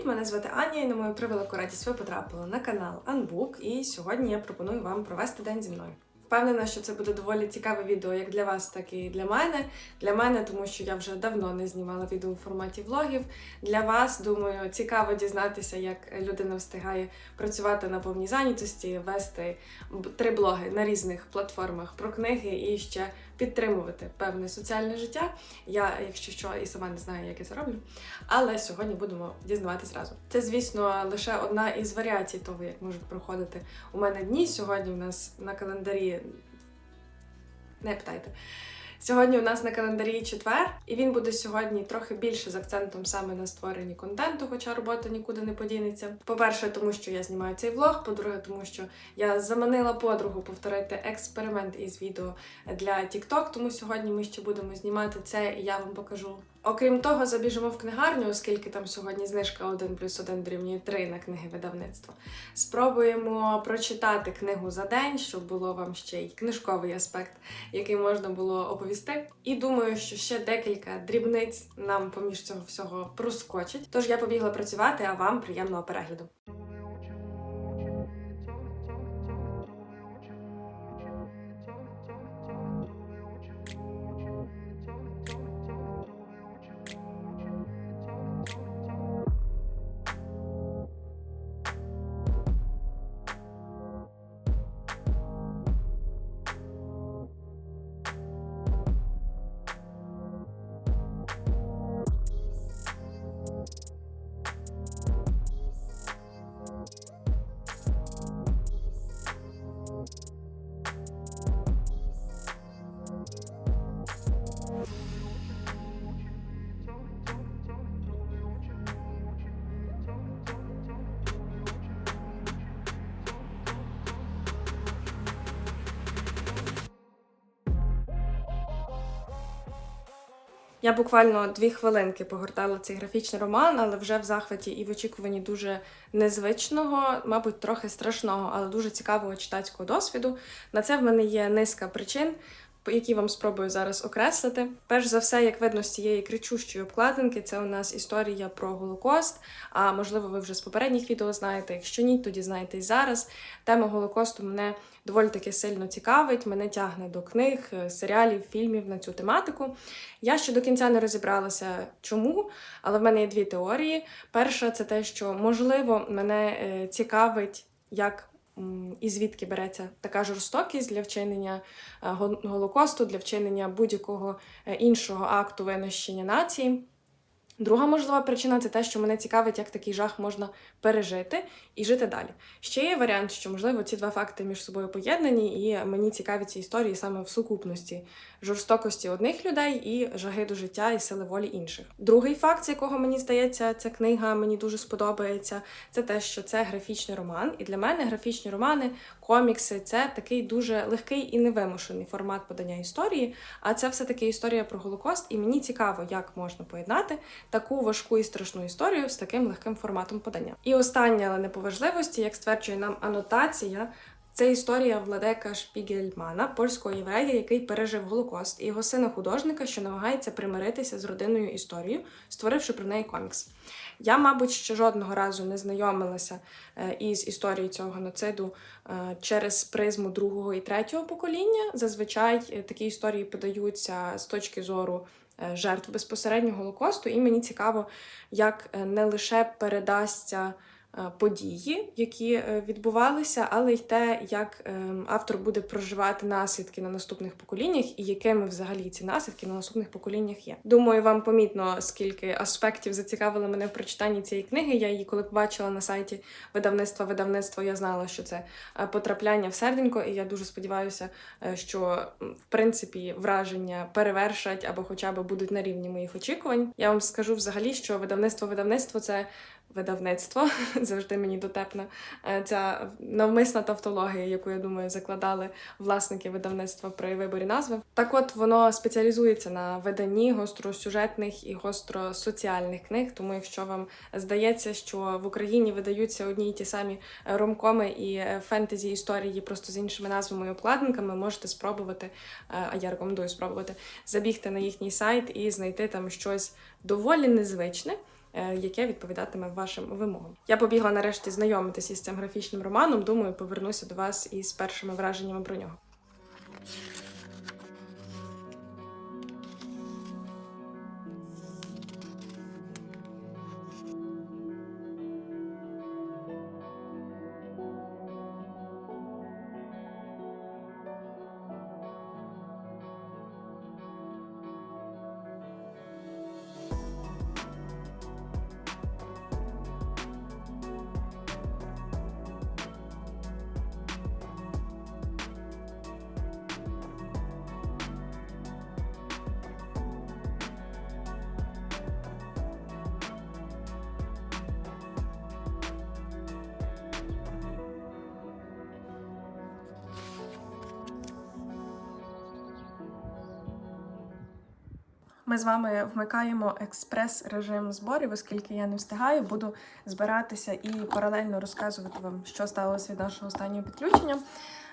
Привіт, мене звати Аня, і на мою превелику радість ви потрапили на канал Unbook, і сьогодні я пропоную вам провести день зі мною. Впевнена, що це буде доволі цікаве відео як для вас, так і для мене. Для мене, тому що я вже давно не знімала відео у форматі влогів. Для вас, думаю, цікаво дізнатися, як людина встигає працювати на повній зайнятості, вести три блоги на різних платформах про книги і ще підтримувати певне соціальне життя. Я, якщо що, і сама не знаю, як я це роблю. Але сьогодні будемо дізнаватися разом. Це, звісно, лише одна із варіацій того, як можуть проходити у мене дні. Сьогодні у нас на календарі. Не питайте. Сьогодні у нас на календарі четвер, і він буде сьогодні трохи більше з акцентом саме на створенні контенту, хоча робота нікуди не подінеться. По-перше, тому що я знімаю цей влог. По-друге, тому що я заманила подругу повторити експеримент із відео для TikTok, тому сьогодні ми ще будемо знімати це, і я вам покажу. Окрім того, забіжимо в книгарню, оскільки там сьогодні знижка 1 плюс 1 дорівнює 3 на книги видавництва. Спробуємо прочитати книгу за день, щоб було вам ще й книжковий аспект, який можна було оповісти. І думаю, що ще декілька дрібниць нам поміж цього всього проскочить. Тож я побігла працювати, а вам приємного перегляду. Я буквально дві хвилинки погортала цей графічний роман, але вже в захваті і в очікуванні дуже незвичного, мабуть, трохи страшного, але дуже цікавого читацького досвіду. На це в мене є низка причин. Які вам спробую зараз окреслити. Перш за все, як видно з цієї кричущої обкладинки, це у нас історія про Голокост. А можливо, ви вже з попередніх відео знаєте. Якщо ні, тоді знаєте і зараз. Тема Голокосту мене доволі таки сильно цікавить. Мене тягне до книг, е, серіалів, фільмів на цю тематику. Я ще до кінця не розібралася, чому, але в мене є дві теорії. Перша це те, що можливо мене е, цікавить, як і звідки береться така жорстокість для вчинення е, голокосту, для вчинення будь-якого е, іншого акту винищення нації. Друга можлива причина це те, що мене цікавить, як такий жах можна пережити і жити далі. Ще є варіант, що можливо ці два факти між собою поєднані, і мені цікаві ці історії саме в сукупності жорстокості одних людей і жаги до життя і сили волі інших. Другий факт, з якого мені здається, ця книга мені дуже сподобається, це те, що це графічний роман. І для мене графічні романи, комікси це такий дуже легкий і невимушений формат подання історії. А це все таки історія про Голокост, і мені цікаво, як можна поєднати таку важку і страшну історію з таким легким форматом подання. І останнє, але не по важливості, як стверджує нам анотація. Це історія Владека Шпігельмана, польського єврея, який пережив Голокост, і його сина художника, що намагається примиритися з родинною історією, створивши про неї комікс. Я, мабуть, ще жодного разу не знайомилася е, із історією цього геноциду е, через призму другого і третього покоління. Зазвичай е, такі історії подаються з точки зору жертв безпосередньо Голокосту, і мені цікаво, як е, не лише передасться е, події, які е, відбувалися, але й те, як е, автор буде проживати наслідки на наступних поколіннях і якими взагалі ці наслідки на наступних поколіннях є. Думаю, вам помітно, скільки аспектів зацікавили мене в прочитанні цієї книги. Я її, коли побачила на сайті видавництва видавництво, я знала, що це е, потрапляння в серденько, і я дуже сподіваюся, е, що в принципі враження перевершать або хоча б будуть на рівні моїх очікувань. Я вам скажу взагалі, що видавництво видавництво це видавництво завжди мені дотепна е, ця навмисна тавтологія, яку я думаю закладали власники видавництва при виборі назви. Так, от воно спеціалізується на виданні гостросюжетних і гостросоціальних книг. Тому, якщо вам здається, що в Україні видаються одні й ті самі ромкоми і е, фентезі історії просто з іншими назвами і обкладинками, можете спробувати, е, а я рекомендую спробувати забігти на їхній сайт і знайти там щось доволі незвичне. Е, яке відповідатиме вашим вимогам. Я побігла нарешті знайомитися із цим графічним романом. Думаю, повернуся до вас із першими враженнями про нього. Ми з вами вмикаємо експрес-режим зборів, оскільки я не встигаю, буду збиратися і паралельно розказувати вам, що сталося від нашого останнього підключення.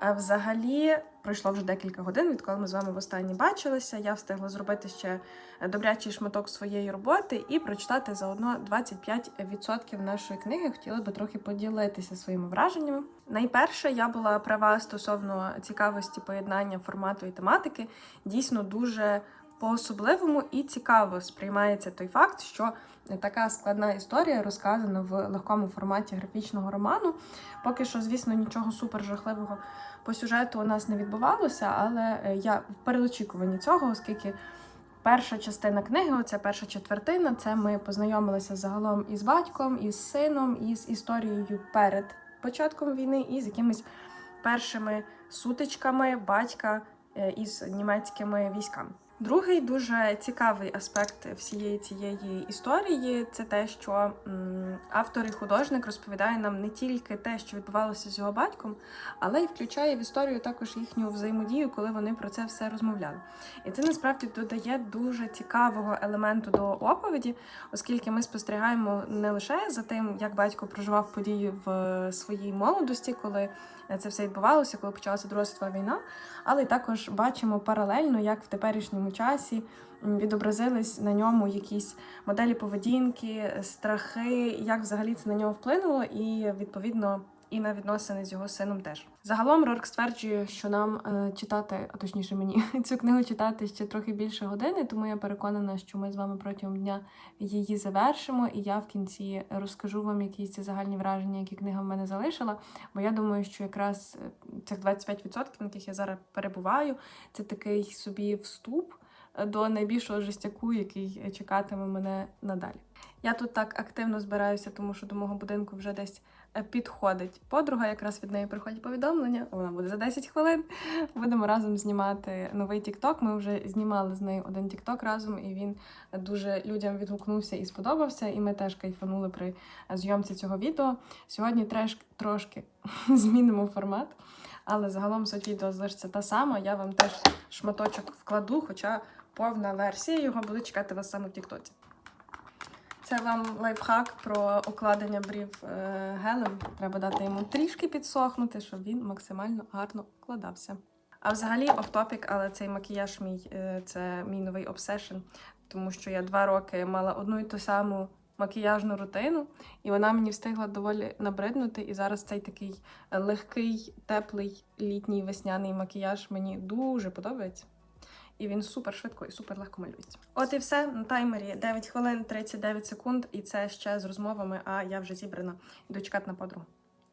А взагалі пройшло вже декілька годин, відколи ми з вами востаннє бачилися. Я встигла зробити ще добрячий шматок своєї роботи і прочитати заодно 25% нашої книги. Хотіла би трохи поділитися своїми враженнями. Найперше, я була права стосовно цікавості поєднання формату і тематики. Дійсно дуже по-особливому і цікаво сприймається той факт, що така складна історія розказана в легкому форматі графічного роману. Поки що, звісно, нічого супер жахливого по сюжету у нас не відбувалося, але е, я в передочікуванні цього, оскільки. Перша частина книги, оця перша четвертина, це ми познайомилися загалом із батьком, із сином, із історією перед початком війни, і з якимись першими сутичками батька е, із німецькими військами. Другий дуже цікавий аспект всієї цієї історії це те, що автор і художник розповідає нам не тільки те, що відбувалося з його батьком, але й включає в історію також їхню взаємодію, коли вони про це все розмовляли. І це насправді додає дуже цікавого елементу до оповіді, оскільки ми спостерігаємо не лише за тим, як батько проживав події в своїй молодості, коли це все відбувалося, коли почалася Друга світова війна, але й також бачимо паралельно, як в теперішньому часі відобразились на ньому якісь моделі поведінки, страхи, як взагалі це на нього вплинуло, і відповідно. І на відносини з його сином теж загалом Рорк стверджує, що нам е, читати, а точніше мені цю книгу читати ще трохи більше години, тому я переконана, що ми з вами протягом дня її завершимо, і я в кінці розкажу вам якісь ці загальні враження, які книга в мене залишила. Бо я думаю, що якраз е, цих 25%, на яких я зараз перебуваю, це такий собі вступ до найбільшого жестяку, який чекатиме мене надалі. Я тут так активно збираюся, тому що до мого будинку вже десь підходить подруга. Якраз від неї приходять повідомлення. Вона буде за 10 хвилин. Будемо разом знімати новий Тікток. Ми вже знімали з нею один Тікток разом, і він дуже людям відгукнувся і сподобався. І ми теж кайфанули при зйомці цього відео. Сьогодні треш трошки змінимо формат. Але загалом суть відео залишиться та сама. Я вам теж шматочок вкладу, хоча повна версія його буде чекати вас саме в Тіктоці. Це вам лайфхак про укладення брів е, гелем. Треба дати йому трішки підсохнути, щоб він максимально гарно вкладався. А взагалі офтопік, але цей макіяж мій е, це мій новий обсешн, тому що я два роки мала одну і ту саму макіяжну рутину, і вона мені встигла доволі набриднути. І зараз цей такий легкий, теплий літній весняний макіяж мені дуже подобається. І він супер швидко і супер легко малюється. От і все на таймері 9 хвилин 39 секунд, і це ще з розмовами. А я вже зібрана йду чекати на подругу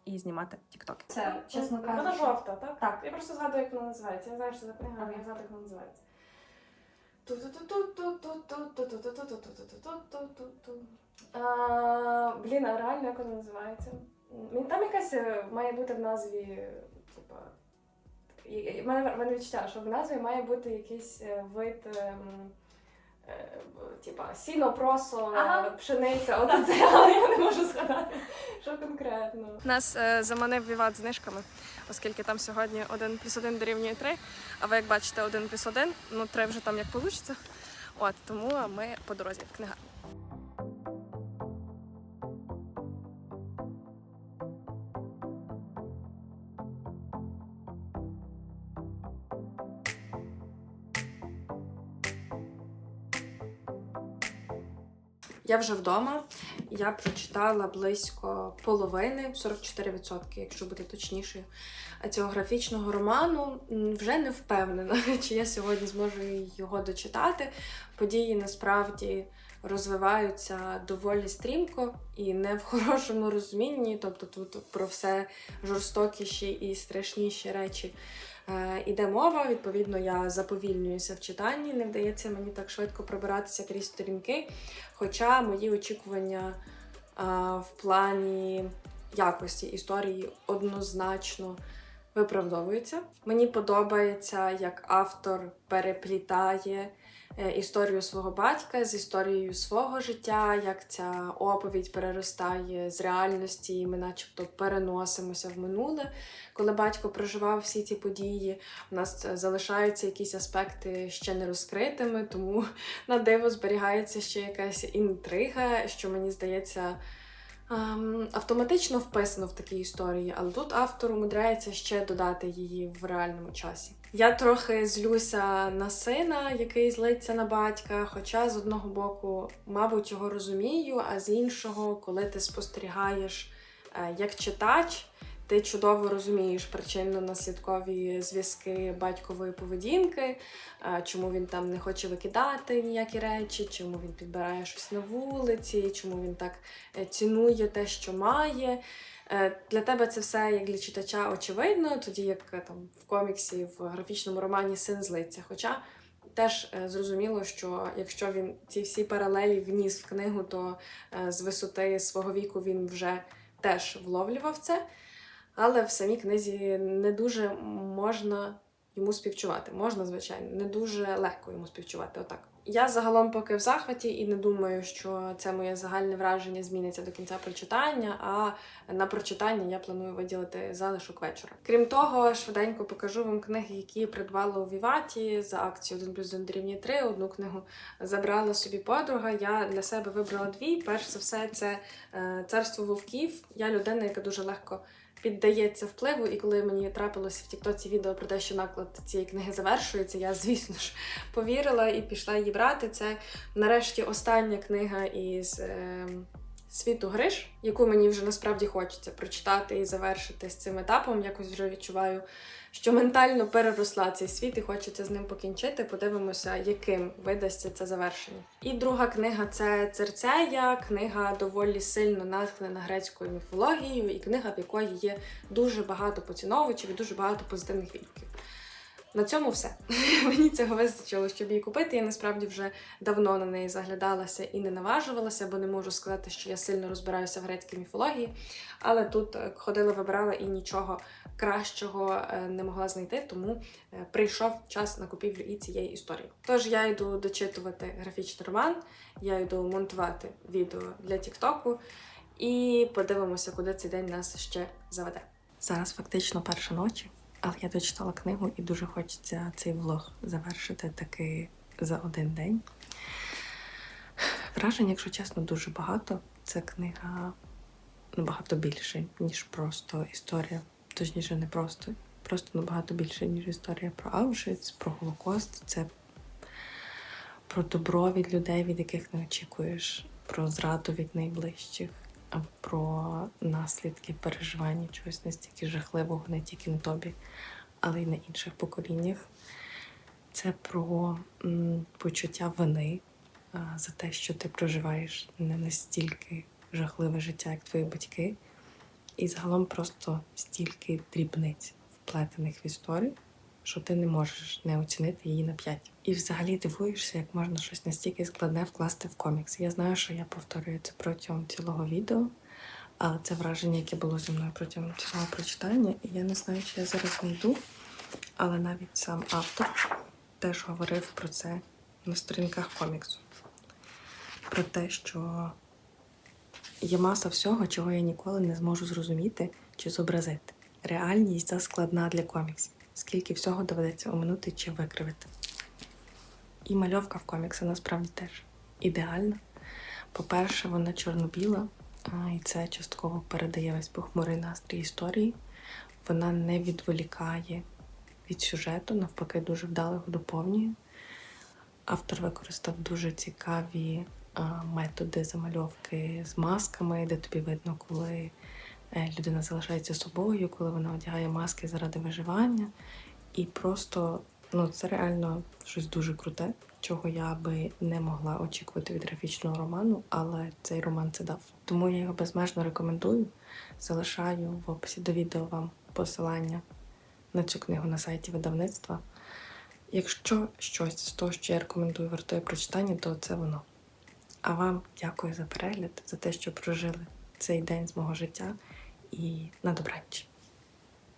і знімати тіктоки. Це чесно кажучи. Вона жовта, так? Так. Я просто згадую, як вона називається. Я знаю, що за книга, але я згадую, як вона називається. Блін, а реально як вона називається? Там якась має бути в назві, типа. І в мене в мене відчуття, що в назві має бути якийсь е, вид. ем, е, Типа сіно, просо, Ага. пшениця, от це, але я не можу згадати, що конкретно. Нас е, заманив Віват знижками, оскільки там сьогодні 1 плюс 1 дорівнює 3, а ви як бачите 1 плюс 1, ну 3 вже там як вийде. От, тому ми по дорозі в книгарню. Я вже вдома. Я прочитала близько половини, 44%, якщо бути точнішою, цього графічного роману. Вже не впевнена, чи я сьогодні зможу його дочитати. Події насправді розвиваються доволі стрімко і не в хорошому розумінні. Тобто тут про все жорстокіші і страшніші речі іде мова. Відповідно, я заповільнююся в читанні, не вдається мені так швидко пробиратися крізь сторінки. Хоча мої очікування е, в плані якості історії однозначно виправдовуються. Мені подобається, як автор переплітає е, історію свого батька з історією свого життя, як ця оповідь переростає з реальності, і ми, начебто, переносимося в минуле. Коли батько проживав всі ці події, у нас е, залишаються якісь аспекти ще не розкритими, тому на диво зберігається ще якась інтрига, що мені здається. Ем, Автоматично вписано в такій історії, але тут автор умудряється ще додати її в реальному часі. Я трохи злюся на сина, який злиться на батька. Хоча з одного боку, мабуть, його розумію, а з іншого, коли ти спостерігаєш е, як читач, ти чудово розумієш причинно-наслідкові зв'язки батькової поведінки, е, чому він там не хоче викидати ніякі речі, чому він підбирає щось на вулиці, чому він так е, цінує те, що має. Е, Для тебе це все як для читача очевидно, тоді як там в коміксі, в графічному романі син злиться. Хоча теж зрозуміло, що якщо він ці всі паралелі вніс в книгу, то з висоти свого віку він вже теж вловлював це. Але в самій книзі не дуже можна йому співчувати. Можна, звичайно, не дуже легко йому співчувати. Отак. Я загалом поки в захваті і не думаю, що це моє загальне враження зміниться до кінця прочитання. А на прочитання я планую виділити залишок вечора. Крім того, швиденько покажу вам книги, які придбала у Віваті за акцію 1 плюс 1 дорівнює 3. Одну книгу забрала собі подруга. Я для себе вибрала дві. Перш за все, це е, царство вовків. Я людина, яка дуже легко піддається впливу, і коли мені трапилося в Тіктоці відео про те, що наклад цієї книги завершується, я, звісно ж, повірила і пішла її брати. Це нарешті остання книга із е, світу Гриш, яку мені вже насправді хочеться прочитати і завершити з цим етапом. Якось вже відчуваю, що ментально переросла цей світ і хочеться з ним покінчити. Подивимося, яким видасться це завершення. І друга книга це Церцея, книга доволі сильно натхнена грецькою міфологією, і книга, в якої є дуже багато поціновувачів і дуже багато позитивних відгуків. На цьому все. Мені цього вистачило, щоб її купити. Я насправді вже давно на неї заглядалася і не наважувалася, бо не можу сказати, що я сильно розбираюся в грецькій міфології. Але тут е, ходила, вибирала і нічого кращого е, не могла знайти, тому е, прийшов час на купівлю і цієї історії. Тож я йду дочитувати графічний роман, я йду монтувати відео для Тіктоку і подивимося, куди цей день нас ще заведе. Зараз фактично перша ночі. Але я дочитала книгу і дуже хочеться цей влог завершити таки за один день. Вражень, якщо чесно, дуже багато. Це книга набагато більше, ніж просто історія. Точніше, не просто, просто набагато більше, ніж історія про Аушвіц, про Голокост. Це про добро від людей, від яких не очікуєш, про зраду від найближчих, про наслідки переживання чогось настільки жахливого не тільки на тобі, але й на інших поколіннях. Це про почуття вини за те, що ти проживаєш не настільки жахливе життя, як твої батьки, і загалом просто стільки дрібниць, вплетених в історію, що ти не можеш не оцінити її на п'ять. І взагалі дивуєшся, як можна щось настільки складне вкласти в комікс. Я знаю, що я повторюю це протягом цілого відео, але це враження, яке було зі мною протягом цілого прочитання, і я не знаю, чи я зараз знайду, але навіть сам автор теж говорив про це на сторінках коміксу. Про те, що є маса всього, чого я ніколи не зможу зрозуміти чи зобразити. Реальність заскладна для коміксів. Скільки всього доведеться оминути чи викривити. І мальовка в коміксі насправді теж ідеальна. По-перше, вона чорно-біла, і це частково передає весь похмурий настрій історії. Вона не відволікає від сюжету, навпаки, дуже вдало його доповнює. Автор використав дуже цікаві методи замальовки з масками, де тобі видно, коли людина залишається собою, коли вона одягає маски заради виживання. І просто ну, це реально щось дуже круте, чого я би не могла очікувати від графічного роману, але цей роман це дав. Тому я його безмежно рекомендую. Залишаю в описі до відео вам посилання на цю книгу на сайті видавництва. Якщо щось з того, що я рекомендую, вартує прочитання, то це воно. А вам дякую за перегляд, за те, що прожили цей день з мого життя і на добраніч.